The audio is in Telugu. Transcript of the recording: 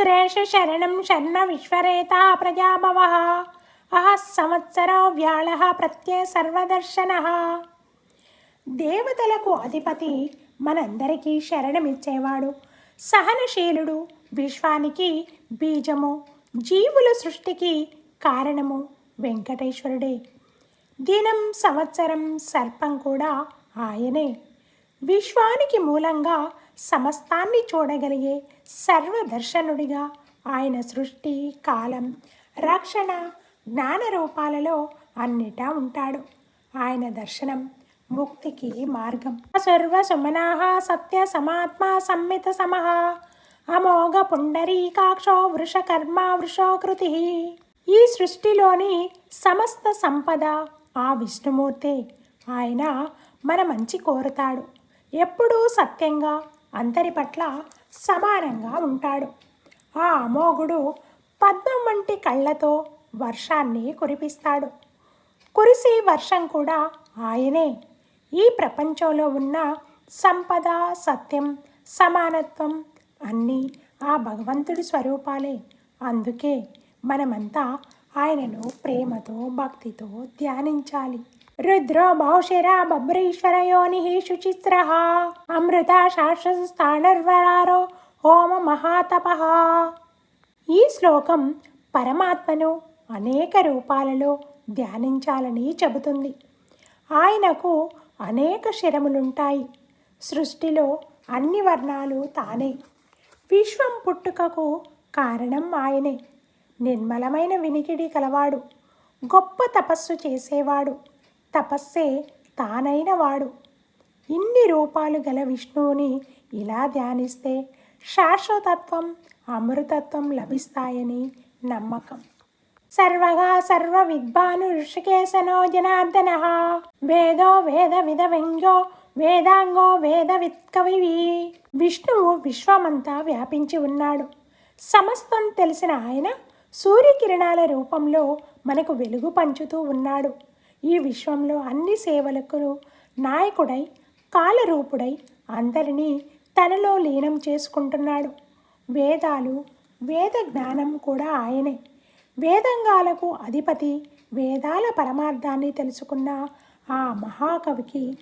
సురేష శరణం శర్మ విశ్వరేత ప్రజాభవ. అహ సంవత్సరో వ్యాళ ప్రత్యయ సర్వదర్శన. దేవతలకు అధిపతి మనందరికీ శరణమిచ్చేవాడు. సహనశీలుడు విశ్వానికి బీజము జీవుల సృష్టికి కారణము వెంకటేశ్వరుడే. దినం సంవత్సరం సర్పం కూడా ఆయనే. విశ్వానికి మూలంగా సమస్తాన్ని చూడగలిగే సర్వదర్శనుడిగా ఆయన సృష్టి కాలం రక్షణ జ్ఞాన రూపాలలో అన్నిటా ఉంటాడు. ఆయన దర్శనం ముక్తికి మార్గం. సర్వ సుమనాహ సత్య సమాత్మ సంమిత సమః అమోఘ పుండరీకాక్షో వృషకర్మ వృషోకృతి ఈ సృష్టిలోని సమస్త సంపద ఆ విష్ణుమూర్తి. ఆయన మన మంచి కోరుతాడు. ఎప్పుడూ సత్యంగా అందరి పట్ల సమానంగా ఉంటాడు. ఆ అమోఘుడు పద్మం వంటి కళ్ళతో వర్షాన్ని కురిపిస్తాడు. కురిసి వర్షం కూడా ఆయనే. ఈ ప్రపంచంలో ఉన్న సంపద సత్యం సమానత్వం అన్నీ ఆ భగవంతుడి స్వరూపాలే. అందుకే మనమంతా ఆయనను ప్రేమతో భక్తితో ధ్యానించాలి. రుద్రో బహుశిర బభ్రీశ్వరయోని శుచిస్ర అమృత శాశ్వతస్థానర్వరారో హోమ మహాతప ఈ శ్లోకం పరమాత్మను అనేక రూపాలలో ధ్యానించాలని చెబుతుంది. ఆయనకు అనేక శిరములుంటాయి. సృష్టిలో అన్ని వర్ణాలు తానే. విశ్వం పుట్టుకకు కారణం ఆయనే. నిర్మలమైన వినికిడి కలవాడు. గొప్ప తపస్సు చేసేవాడు. తపస్సే తానైన వాడు. ఇన్ని రూపాలు గల విష్ణువుని ఇలా ధ్యానిస్తే శాశ్వతత్వం అమృతత్వం లభిస్తాయని నమ్మకం. సర్వగా సర్వ విద్వాను ఋషికేశనో జనార్దన. వేదో వేద విధ వ్యంగో వేదాంగో వేద విత్కవి విష్ణువు విశ్వమంతా వ్యాపించి ఉన్నాడు. సమస్తం తెలిసిన ఆయన సూర్యకిరణాల రూపంలో మనకు వెలుగు పంచుతూ ఉన్నాడు. ఈ విశ్వంలో అన్ని సేవలకు నాయకుడై కాలరూపుడై అందరినీ తనలో లీనం చేసుకుంటున్నాడు. వేదాలు వేద జ్ఞానం కూడా ఆయనే. వేదంగాలకు అధిపతి వేదాల పరమార్థాన్ని తెలుసుకున్న ఆ మహాకవికి